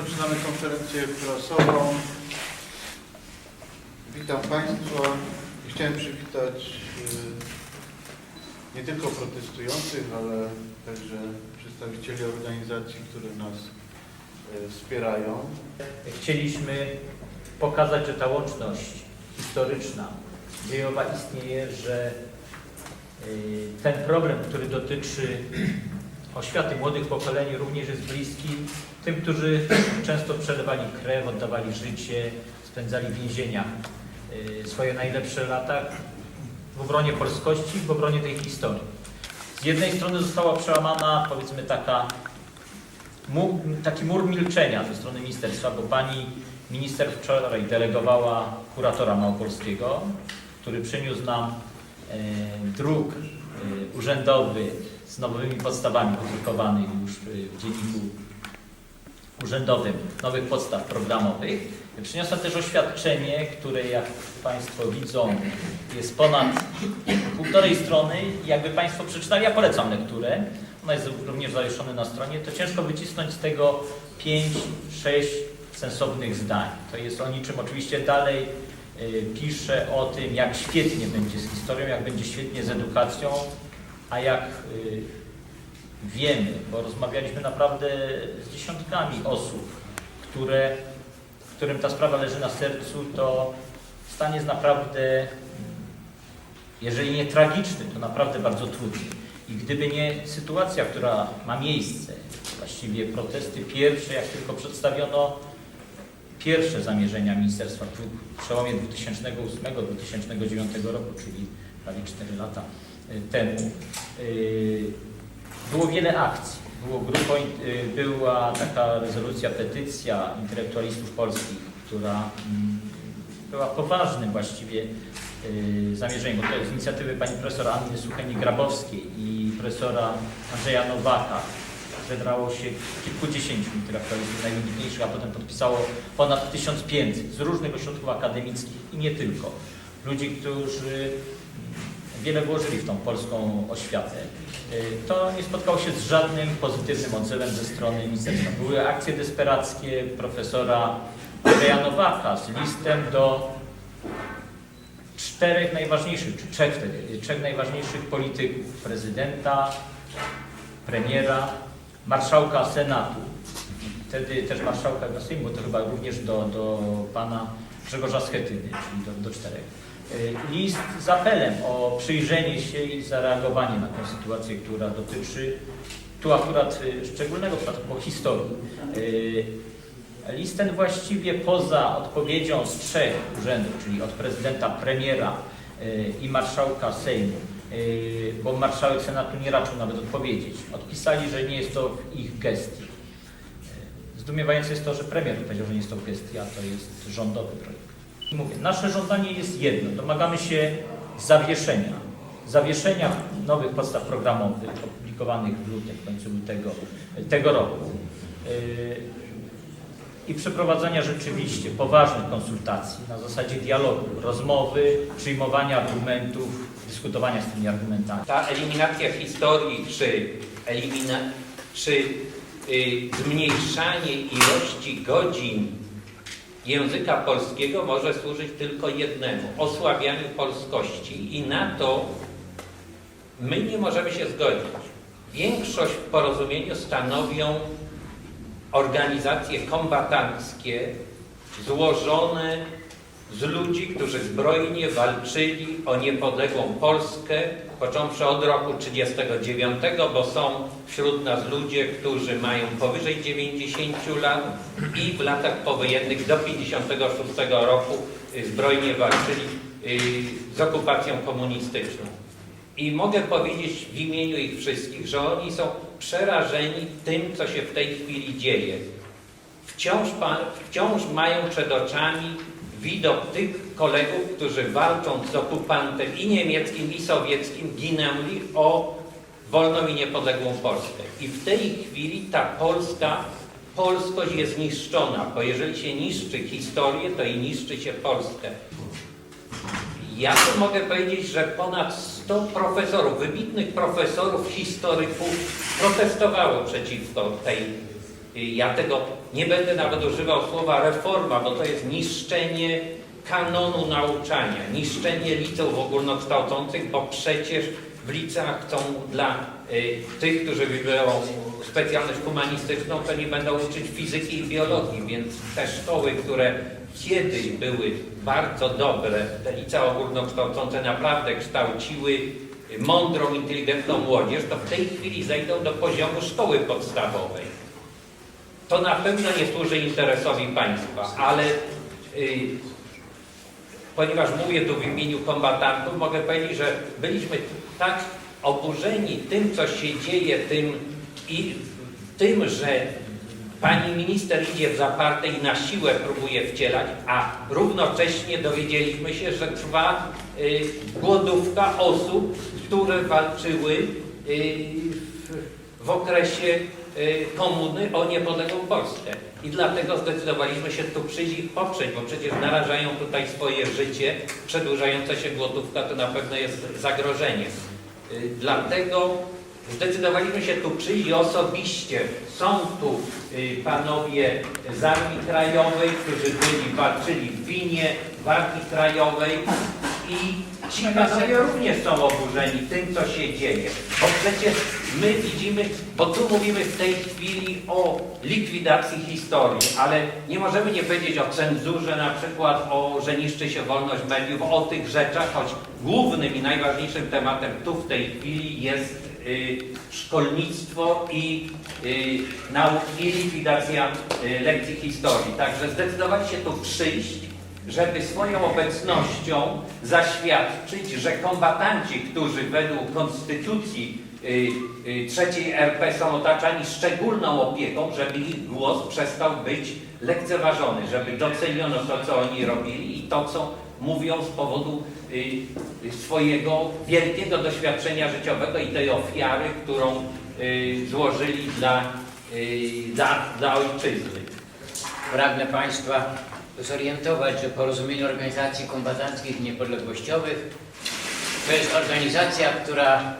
Rozpoczynamy konferencję prasową. Witam Państwa. Chciałem przywitać y, nie tylko protestujących, ale także przedstawicieli organizacji, które nas y, wspierają. Chcieliśmy pokazać, że ta łączność historyczna, dziejowa istnieje, że y, ten problem, który dotyczy oświaty młodych pokoleni również jest bliski tym, którzy często przelewali krew, oddawali życie, spędzali w więzieniach y, swoje najlepsze lata w obronie polskości, w obronie tej historii. Z jednej strony została przełamana, powiedzmy, taka mu, taki mur milczenia ze strony ministerstwa, bo pani minister wczoraj delegowała kuratora małopolskiego, który przyniósł nam e, druk e, urzędowy z nowymi podstawami podrukowanych już w dzienniku urzędowym nowych podstaw programowych. Przyniosła też oświadczenie, które jak Państwo widzą jest ponad półtorej strony. Jakby Państwo przeczytali, ja polecam lekturę, ona jest również zawieszona na stronie, to ciężko wycisnąć z tego 5-6 sensownych zdań. To jest o niczym oczywiście dalej y, pisze o tym, jak świetnie będzie z historią, jak będzie świetnie z edukacją, a jak y, wiemy, bo rozmawialiśmy naprawdę z dziesiątkami osób, które, którym ta sprawa leży na sercu, to stan jest naprawdę, jeżeli nie tragiczny, to naprawdę bardzo trudny. I gdyby nie sytuacja, która ma miejsce, właściwie protesty pierwsze, jak tylko przedstawiono pierwsze zamierzenia ministerstwa w przełomie 2008-2009 roku, czyli prawie 4 lata y, temu, y, było wiele akcji. Było grupo, y, była taka rezolucja, petycja intelektualistów polskich, która mm, była poważnym właściwie y, zamierzeniem, bo to jest inicjatywy pani profesor Anny Sucheni-Grabowskiej i profesora Andrzeja Nowaka. Zebrało się kilkudziesięciu intelektualistów najwybitniejszych, a potem podpisało ponad 1500 z różnych ośrodków akademickich i nie tylko. Ludzi, którzy mm, wiele włożyli w tą polską oświatę. Y, To nie spotkało się z żadnym pozytywnym odzewem ze strony ministerstwa. Były akcje desperackie profesora Andrzeja Nowaka z listem do czterech najważniejszych, czy trzech wtedy, trzech najważniejszych polityków, prezydenta, premiera, marszałka Senatu, wtedy też marszałka Sejmu, bo to chyba również do, do pana Grzegorza Schetyny, czyli do, do czterech. Y, List z apelem o przyjrzenie się i zareagowanie na tę sytuację, która dotyczy tu akurat y, szczególnego przypadku o historii. Y, List ten właściwie poza odpowiedzią z trzech urzędów, czyli od prezydenta, premiera i marszałka Sejmu, bo marszałek Senatu nie raczył nawet odpowiedzieć. Odpisali, że nie jest to w ich gestii. Zdumiewające jest to, że premier powiedział, że nie jest to w gestii, a to jest rządowy projekt. Mówię, nasze żądanie jest jedno. Domagamy się zawieszenia. Zawieszenia nowych podstaw programowych opublikowanych w lutym, w końcu lutego tego roku. Y, i przeprowadzania rzeczywiście poważnych konsultacji na zasadzie dialogu, rozmowy, przyjmowania argumentów, dyskutowania z tymi argumentami. ta eliminacja historii, czy, elimina, czy y, zmniejszanie ilości godzin języka polskiego może służyć tylko jednemu osłabianiu polskości. I na to my nie możemy się zgodzić. Większość w porozumieniu stanowią organizacje kombatanckie złożone z ludzi, którzy zbrojnie walczyli o niepodległą Polskę, począwszy od roku 1939, bo są wśród nas ludzie, którzy mają powyżej 90 lat i w latach powojennych do 1956 roku y, zbrojnie walczyli y, z okupacją komunistyczną. I mogę powiedzieć w imieniu ich wszystkich, że oni są przerażeni tym, co się w tej chwili dzieje. Wciąż, wciąż mają przed oczami widok tych kolegów, którzy walcząc z okupantem i niemieckim, i sowieckim, ginęli o wolną i niepodległą Polskę. I w tej chwili ta Polska, polskość jest niszczona, bo jeżeli się niszczy historię, to i niszczy się Polskę. Ja tu mogę powiedzieć, że ponad 100 profesorów, wybitnych profesorów, historyków protestowało przeciwko tej. Ja tego nie będę nawet używał słowa reforma, bo to jest niszczenie kanonu nauczania, niszczenie liceów ogólnokształcących, bo przecież w liceach chcą dla y, tych, którzy wybiorą specjalność humanistyczną, to nie będą uczyć fizyki i biologii, więc te szkoły, które kiedyś były bardzo dobre, te licea ogólnokształcące naprawdę kształciły mądrą, inteligentną młodzież, to w tej chwili zejdą do poziomu szkoły podstawowej. To na pewno nie służy interesowi państwa, ale y, ponieważ mówię tu w imieniu kombatantów, mogę powiedzieć, że byliśmy tak oburzeni tym, co się dzieje, tym i tym, że pani minister idzie w zaparte i na siłę próbuje wcielać, a równocześnie dowiedzieliśmy się, że trwa y, głodówka osób, które walczyły y, w, w okresie komuny o niepodległą Polskę. I dlatego zdecydowaliśmy się tu przyjść i poprzeć, bo przecież narażają tutaj swoje życie. Przedłużająca się głodówka to na pewno jest zagrożenie. Y, Dlatego zdecydowaliśmy się tu przyjść i osobiście są tu y, panowie z Armii Krajowej, którzy byli, walczyli w Winie, w Armii Krajowej i ci panowie również są oburzeni tym, co się dzieje. Bo przecież my widzimy, bo tu mówimy w tej chwili o likwidacji historii, ale nie możemy nie powiedzieć o cenzurze, na przykład o, że niszczy się wolność mediów, o tych rzeczach, choć głównym i najważniejszym tematem tu w tej chwili jest y, szkolnictwo i y, nauki i likwidacja y, lekcji historii. Także zdecydowali się tu przyjść, żeby swoją obecnością zaświadczyć, że kombatanci, którzy według konstytucji y, y, trzeciej RP są otaczani szczególną opieką, żeby ich głos przestał być lekceważony, żeby doceniono to, co oni robili i to, co mówią z powodu y, swojego wielkiego doświadczenia życiowego i tej ofiary, którą złożyli dla, dla, dla ojczyzny. Pragnę Państwa zorientować, że Porozumienie Organizacji Kombatanckich Niepodległościowych to jest organizacja, która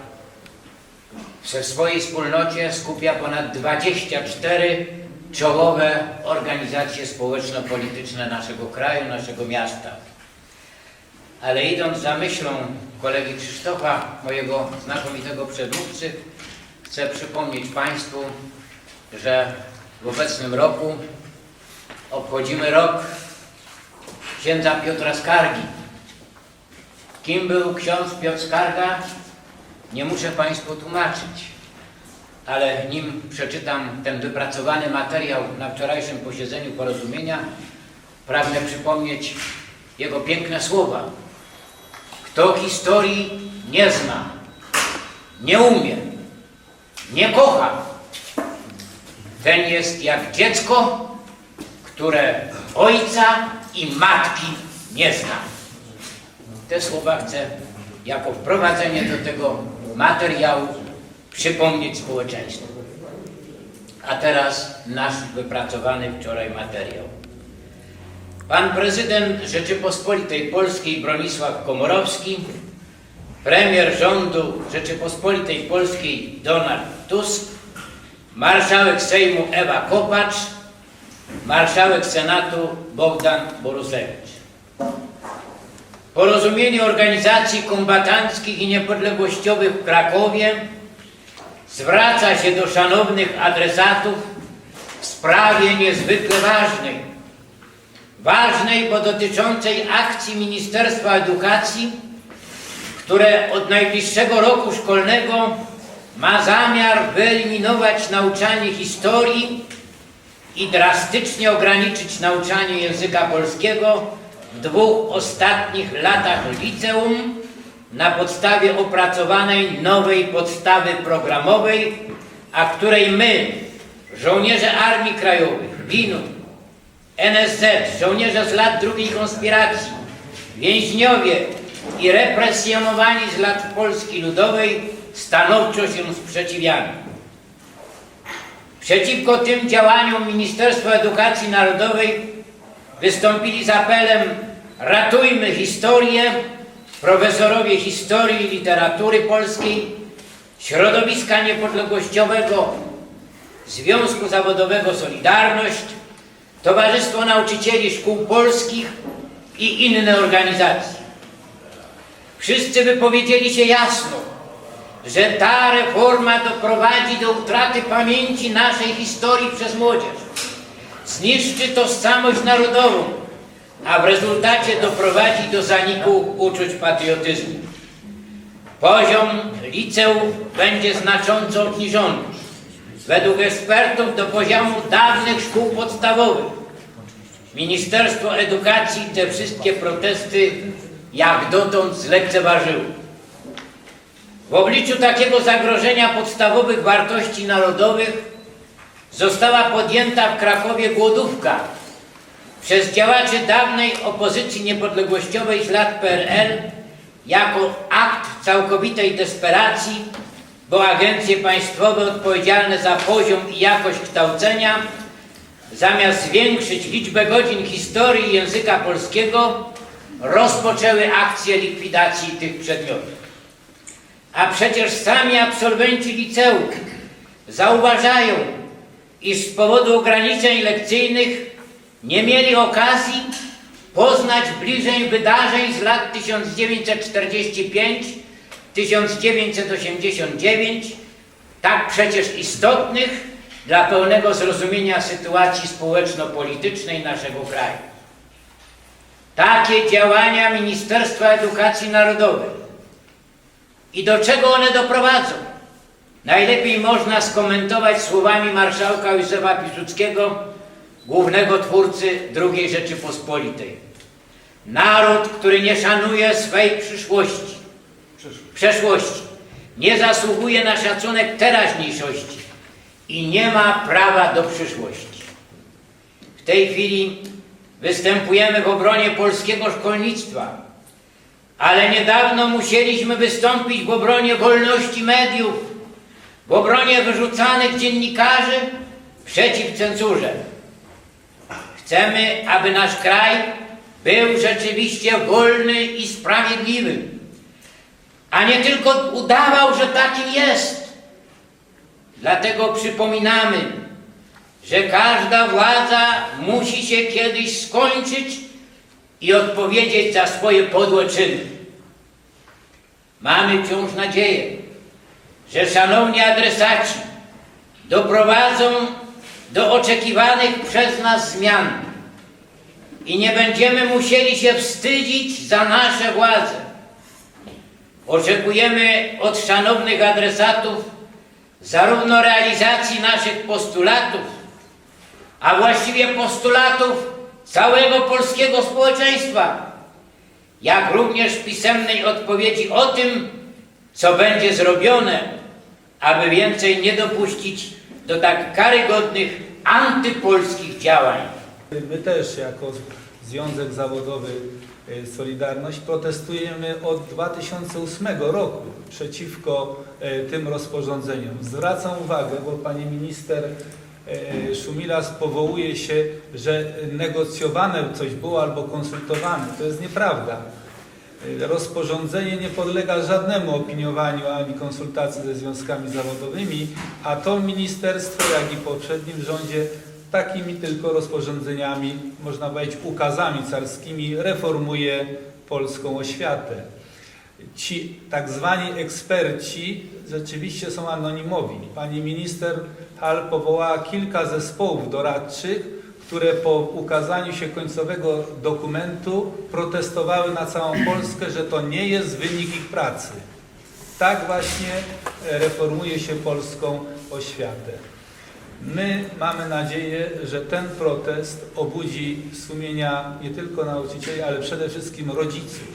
w swojej wspólnocie skupia ponad 24 czołowe organizacje społeczno-polityczne naszego kraju, naszego miasta. Ale idąc za myślą kolegi Krzysztofa, mojego znakomitego przedmówcy, chcę przypomnieć Państwu, że w obecnym roku obchodzimy rok księdza Piotra Skargi. Kim był ksiądz Piotr Skarga? Nie muszę Państwu tłumaczyć, ale nim przeczytam ten wypracowany materiał na wczorajszym posiedzeniu porozumienia, pragnę przypomnieć jego piękne słowa. Kto historii nie zna, nie umie, nie kocha, ten jest jak dziecko, które ojca i matki nie zna. Te słowa chcę jako wprowadzenie do tego materiału przypomnieć społeczeństwu. A teraz nasz wypracowany wczoraj materiał. Pan prezydent Rzeczypospolitej Polskiej Bronisław Komorowski, premier rządu Rzeczypospolitej Polskiej Donald Tusk, marszałek Sejmu Ewa Kopacz, marszałek Senatu Bogdan Borusewicz. Porozumienie Organizacji Kombatanckich i Niepodległościowych w Krakowie zwraca się do szanownych adresatów w sprawie niezwykle ważnej. Ważnej, bo dotyczącej akcji Ministerstwa Edukacji, które od najbliższego roku szkolnego ma zamiar wyeliminować nauczanie historii i drastycznie ograniczyć nauczanie języka polskiego w dwóch ostatnich latach liceum na podstawie opracowanej nowej podstawy programowej, a której my, żołnierze Armii Krajowej, WINU, NSZ, żołnierze z lat drugiej konspiracji, więźniowie i represjonowani z lat Polski Ludowej stanowczo się sprzeciwiamy. Przeciwko tym działaniom Ministerstwa Edukacji Narodowej wystąpili z apelem Ratujmy historię, profesorowie historii i literatury polskiej, środowiska niepodległościowego, Związku Zawodowego Solidarność, Towarzystwo Nauczycieli Szkół Polskich i inne organizacje. Wszyscy wypowiedzieli się jasno, że ta reforma doprowadzi do utraty pamięci naszej historii przez młodzież. Zniszczy tożsamość narodową, a w rezultacie doprowadzi do zaniku uczuć patriotyzmu. Poziom liceów będzie znacząco obniżony. Według ekspertów do poziomu dawnych szkół podstawowych. Ministerstwo Edukacji te wszystkie protesty jak dotąd zlekceważyło. W obliczu takiego zagrożenia podstawowych wartości narodowych została podjęta w Krakowie głodówka przez działaczy dawnej opozycji niepodległościowej z lat PRL jako akt całkowitej desperacji, bo agencje państwowe odpowiedzialne za poziom i jakość kształcenia zamiast zwiększyć liczbę godzin historii języka polskiego rozpoczęły akcję likwidacji tych przedmiotów. A przecież sami absolwenci liceów zauważają, iż z powodu ograniczeń lekcyjnych nie mieli okazji poznać bliżej wydarzeń z lat 1945-1989, tak przecież istotnych dla pełnego zrozumienia sytuacji społeczno-politycznej naszego kraju. Takie działania Ministerstwa Edukacji Narodowej i do czego one doprowadzą? Najlepiej można skomentować słowami marszałka Józefa Piłsudskiego, głównego twórcy II Rzeczypospolitej. Naród, który nie szanuje swej przyszłości, przeszłości, nie zasługuje na szacunek teraźniejszości i nie ma prawa do przyszłości. W tej chwili występujemy w obronie polskiego szkolnictwa, ale niedawno musieliśmy wystąpić w obronie wolności mediów, w obronie wyrzucanych dziennikarzy przeciw cenzurze. Chcemy, aby nasz kraj był rzeczywiście wolny i sprawiedliwy, a nie tylko udawał, że takim jest. Dlatego przypominamy, że każda władza musi się kiedyś skończyć i odpowiedzieć za swoje podłe czyny. Mamy wciąż nadzieję, że szanowni adresaci doprowadzą do oczekiwanych przez nas zmian i nie będziemy musieli się wstydzić za nasze władze. Oczekujemy od szanownych adresatów zarówno realizacji naszych postulatów, a właściwie postulatów całego polskiego społeczeństwa, jak również pisemnej odpowiedzi o tym, co będzie zrobione, aby więcej nie dopuścić do tak karygodnych antypolskich działań. My też jako Związek Zawodowy e, Solidarność protestujemy od 2008 roku przeciwko e, tym rozporządzeniom. Zwracam uwagę, bo pani minister e, Szumilas powołuje się, że negocjowane coś było albo konsultowane. To jest nieprawda. Rozporządzenie nie podlega żadnemu opiniowaniu ani konsultacji ze związkami zawodowymi, a to ministerstwo, jak i poprzednim rządzie takimi tylko rozporządzeniami, można powiedzieć ukazami carskimi, reformuje polską oświatę. Ci tak zwani eksperci rzeczywiście są anonimowi. Pani minister Hall powołała kilka zespołów doradczych, które po ukazaniu się końcowego dokumentu protestowały na całą Polskę, że to nie jest wynik ich pracy. Tak właśnie e, reformuje się polską oświatę. My mamy nadzieję, że ten protest obudzi sumienia nie tylko nauczycieli, ale przede wszystkim rodziców.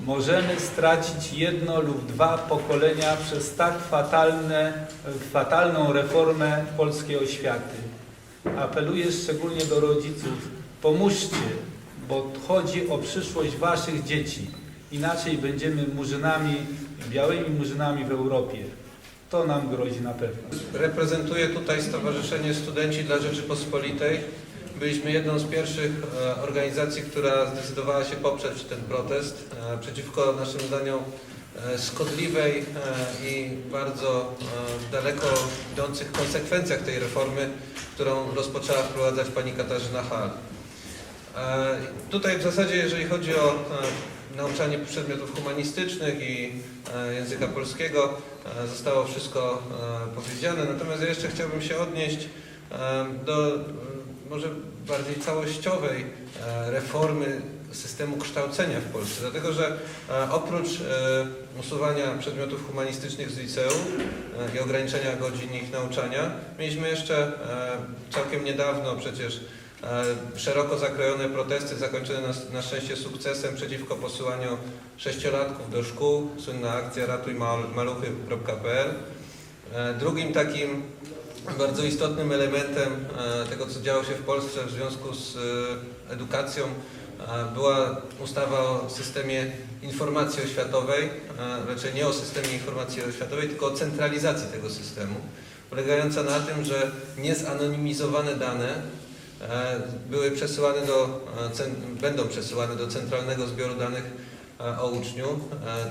Możemy stracić jedno lub dwa pokolenia przez tak fatalne, fatalną reformę polskiej oświaty. Apeluję szczególnie do rodziców, pomóżcie, bo chodzi o przyszłość waszych dzieci. Inaczej będziemy murzynami, białymi murzynami w Europie. To nam grozi na pewno. Reprezentuję tutaj Stowarzyszenie Studenci dla Rzeczypospolitej. Byliśmy jedną z pierwszych e, organizacji, która zdecydowała się poprzeć ten protest. E, Przeciwko naszym zdaniom szkodliwej e, i bardzo e, daleko idących konsekwencjach tej reformy, którą rozpoczęła wprowadzać pani Katarzyna Hall. E, Tutaj w zasadzie, jeżeli chodzi o e, nauczanie przedmiotów humanistycznych i e, języka polskiego, e, zostało wszystko e, powiedziane. Natomiast ja jeszcze chciałbym się odnieść e, do e, może bardziej całościowej e, reformy systemu kształcenia w Polsce. Dlatego, że e, oprócz e, usuwania przedmiotów humanistycznych z liceum e, i ograniczenia godzin ich nauczania, mieliśmy jeszcze całkiem niedawno przecież szeroko zakrojone protesty zakończone na, na szczęście sukcesem przeciwko posyłaniu sześciolatków do szkół, słynna akcja ratujmaluchy.pl. Drugim takim bardzo istotnym elementem tego, co działo się w Polsce w związku z edukacją była ustawa o systemie informacji oświatowej, raczej nie o systemie informacji oświatowej, tylko o centralizacji tego systemu, polegająca na tym, że niezanonimizowane dane były przesyłane do, będą przesyłane do centralnego zbioru danych o uczniu.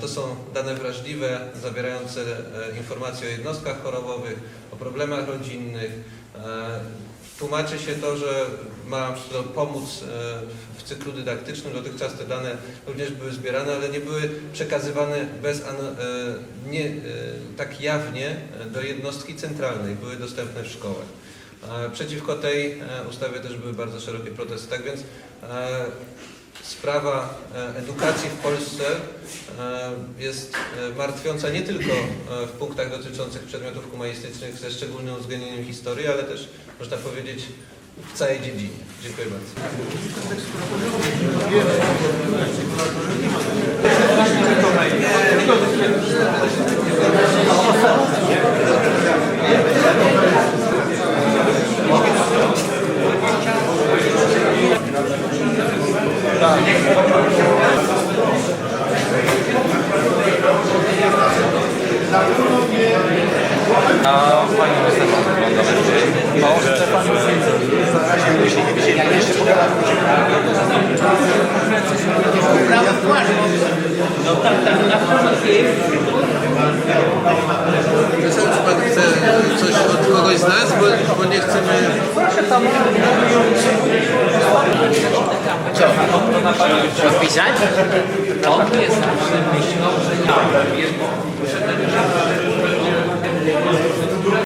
To są dane wrażliwe, zawierające e, informacje o jednostkach chorobowych, o problemach rodzinnych. Tłumaczy się to, że ma pomóc e, w cyklu dydaktycznym. Dotychczas te dane również były zbierane, ale nie były przekazywane bez, e, nie, e, tak jawnie do jednostki centralnej, były dostępne w szkołach. Przeciwko tej ustawie też były bardzo szerokie protesty. Tak więc sprawa e, edukacji w Polsce e, jest e, martwiąca nie tylko e, w punktach dotyczących przedmiotów humanistycznych ze szczególnym uwzględnieniem historii, ale też można powiedzieć w całej dziedzinie. Dziękuję bardzo. Czy Pan chce coś od kogoś z nas, bo, bo nie chcemy... Co? Podpisać? On nie zawsze myślał Gracias.